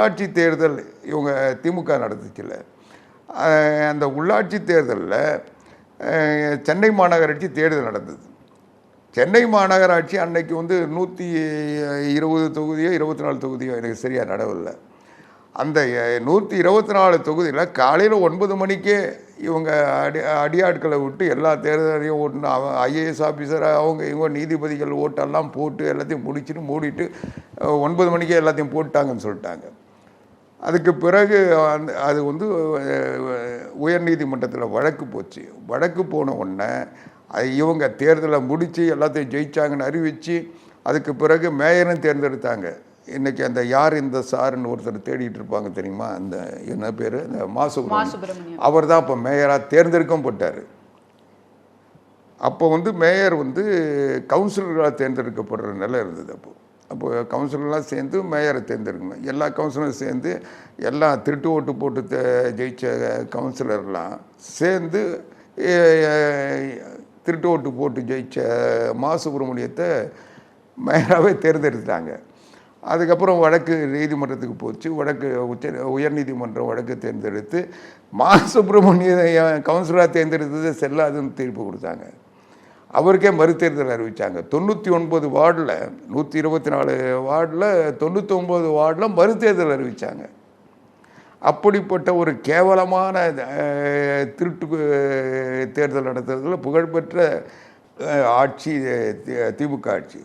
உள்ளாட்சி தேர்தல் இவங்க திமுக நடத்துச்சுல. அந்த உள்ளாட்சி தேர்தலில் சென்னை மாநகராட்சி தேர்தல் நடந்தது. சென்னை மாநகராட்சி அன்னைக்கு வந்து நூற்றி இருபது தொகுதியோ இருபத்தி நாலு தொகுதியோ எனக்கு சரியாக நடவில்லை. அந்த நூற்றி இருபத்தி நாலு தொகுதியில் காலையில் ஒன்பது மணிக்கே இவங்க அடி அடியாட்களை விட்டு எல்லா தேர்தலையும் ஓட்டுனு அவன் ஐஏஎஸ் ஆஃபீஸர் அவங்க இவங்க நீதிபதிகள் ஓட்டெல்லாம் போட்டு எல்லாத்தையும் முடிச்சுட்டு மூடிட்டு ஒன்பது மணிக்கே எல்லாத்தையும் போட்டாங்கன்னு சொல்லிட்டாங்க. அதுக்கு பிறகு அந்த அது வந்து உயர் நீதிமன்றத்தில் வழக்கு போச்சு. வழக்கு போன உடனே இவங்க தேர்தலை முடித்து எல்லாத்தையும் ஜெயிச்சாங்கன்னு அறிவித்து அதுக்கு பிறகு மேயரும் தேர்ந்தெடுத்தாங்க. இன்றைக்கி அந்த யார் இந்த சாருன்னு ஒருத்தர் தேடிட்டு இருப்பாங்க தெரியுமா? அந்த என்ன பேர்? இந்த மாசு அவர் தான் இப்போ மேயராக தேர்ந்தெடுக்கப்பட்டார் அப்போ வந்து மேயர் வந்து கவுன்சிலர்களாக தேர்ந்தெடுக்கப்படுற நிலை இருந்தது அப்போ. அப்போ கவுன்சிலர்லாம் சேர்ந்து மேயரை தேர்ந்தெடுக்கணும். எல்லா கவுன்சிலரும் சேர்ந்து எல்லாம் திருட்டு ஓட்டு போட்டு ஜெயித்த கவுன்சிலர்லாம் சேர்ந்து திருட்டு ஓட்டு போட்டு ஜெயித்த மா சுப்பிரமணியத்தை மேயராகவே தேர்ந்தெடுத்தாங்க அதுக்கப்புறம் வழக்கு நீதிமன்றத்துக்கு போச்சு. வழக்கு உச்ச உயர்நீதிமன்றம் வழக்கு தேர்ந்தெடுத்து மா சுப்பிரமணிய கவுன்சிலராக தேர்ந்தெடுத்தது செல்லாதுன்னு தீர்ப்பு கொடுத்தாங்க. அவருக்கே மறுதேர்தல் அறிவித்தாங்க தொண்ணூற்றி ஒன்பது வார்டில் நூற்றி இருபத்தி நாலு வார்டில் தொண்ணூற்றி ஒம்பது வார்டில் மறுதேர்தல் அறிவித்தாங்க அப்படிப்பட்ட ஒரு கேவலமான திருட்டு தேர்தல் நடத்துறதுல புகழ்பெற்ற ஆட்சி திமுக ஆட்சி.